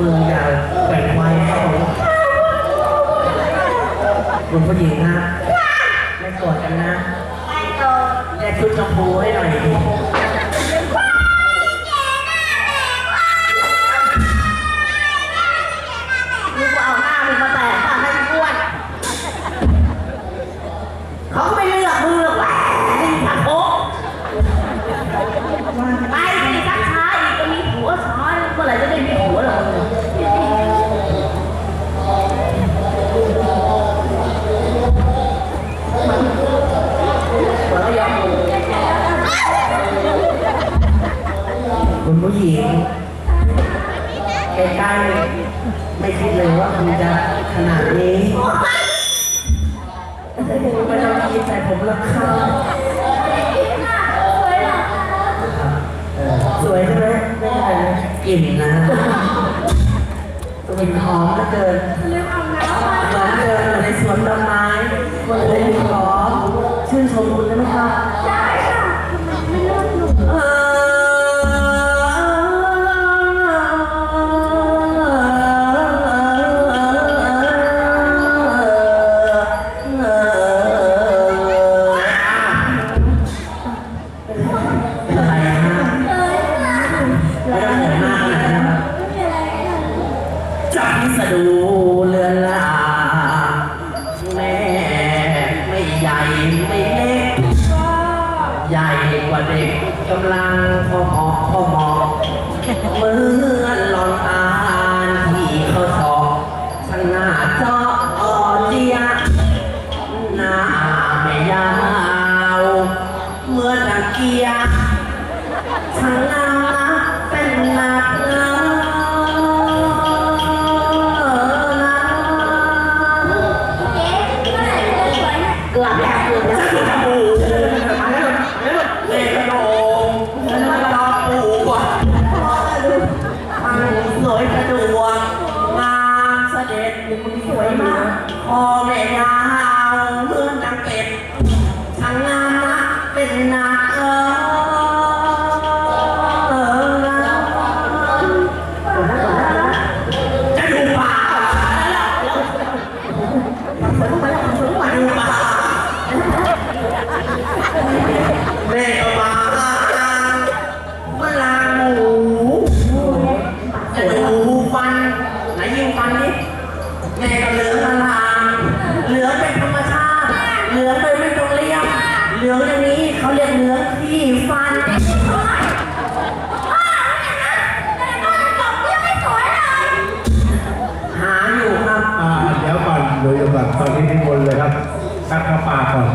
มือยาวแบ่งไว้ครับผมหลวงพ่อหญิงนะไม่กดกันนะแยกชุดชมพูให้หน่อย คุณผู้หญิงใกล้ๆไม่คิดเลยว่าคุณจะขนาดนี้ไม่ต้องคิดแต่ผมรักเขาสวยใช่ไหมไม่ใช่เลยกลิ่นนะกลิ่นหอมเหลือเกินเหมือนเดินอยู่ในสวนดอกไม้คนเลยขอชื่นชมคุณได้ไหมครั สะดูเรือนลาแม่ไม่ใหญ่ไม่เล็ก ใหญ่กว่าเด็กกำลังพอเหมาะพอเหมาะเหมือนหลอนตาลที่เขาสอบช่างหน้าจาะอ่อเจียหน้าไม่ยาวเหมื่อนตะเกียช่างน่ารักเป็นหนัก เดี๋ยวก่อนเดี๋ยวก่อนตอนนี้นิมนต์เลยครับชักกระปาก่อน